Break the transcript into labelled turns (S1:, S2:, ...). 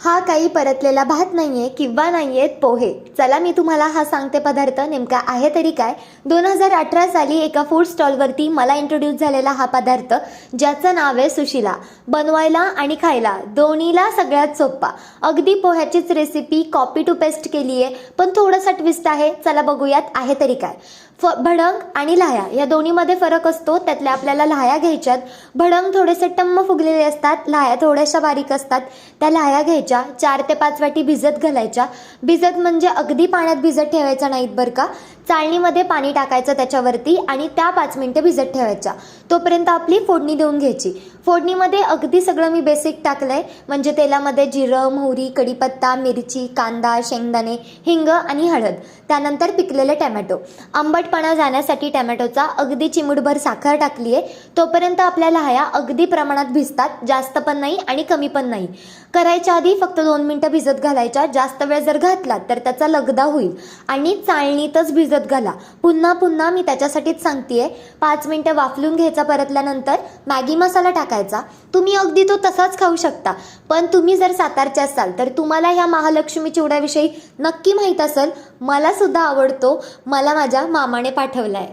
S1: हा काही परतलेला भात नाही आहे किंवा नाही आहेत पोहे. चला मी तुम्हाला हा सांगते पदार्थ नेमका आहे तरी काय. दोन हजार अठरा साली एका फूड स्टॉलवरती मला इंट्रोड्यूस झालेला हा पदार्थ ज्याचं नाव आहे सुशिला. बनवायला आणि खायला. दोन्हीला सगळ्यात सोपा अगदी पोह्याचीच रेसिपी कॉपी टू पेस्ट केली आहे पण थोडासा ट्विस्ट आहे. चला बघूयात आहे तरी काय. फ भडंग आणि लाह्या. या दोन्हीमध्ये फरक असतो. त्यातल्या आपल्याला लाह्या घ्यायच्यात. भडंग थोडेसे टम्म फुगलेले असतात. लाह्या थोड्याशा बारीक असतात. त्या लाह्या घ्यायच्या. चार ते पाच वाटी भिजत घालायच्या. भिजत म्हणजे अगदी पाण्यात भिजत ठेवायचा नाहीत बरं का. चाळणीमध्ये पाणी टाकायचं त्याच्यावरती आणि त्या पाच मिनटं भिजत ठेवायच्या. तोपर्यंत आपली फोडणी देऊन घ्यायची. फोडणीमध्ये अगदी सगळं मी बेसिक टाकलं आहे म्हणजे तेलामध्ये जिरं मोहरी कढीपत्ता मिरची कांदा शेंगदाणे हिंग आणि हळद. त्यानंतर पिकलेले टॅमॅटो. आंबटपणा जाण्यासाठी टॅमॅटोचा अगदी चिमूटभर साखर टाकली आहे तोपर्यंत आपल्या लाह्या अगदी प्रमाणात भिजतात. जास्त पण नाही आणि कमी पण नाही. करायच्या आधी फक्त दोन मिनटं भिजत घालायच्या. जास्त वेळ जर घातला तर त्याचा लगदा होईल. आणि चाळणीतच भिजत घाला. पुन्हा पुन्हा मी त्याच्यासाठीच सांगतेय पाच मिनटं वाफलून घ्यायचा परतल्यानंतर मॅगी मसाला टाकायचा. तुम्ही अगदी तो तसाच खाऊ शकता. पण तुम्ही जर सातारचे असाल तर तुम्हाला ह्या महालक्ष्मी चिवड्याविषयी नक्की माहीत असेल. मला सुद्धा आवडतो. मला माझ्या मामाने पाठवलाय.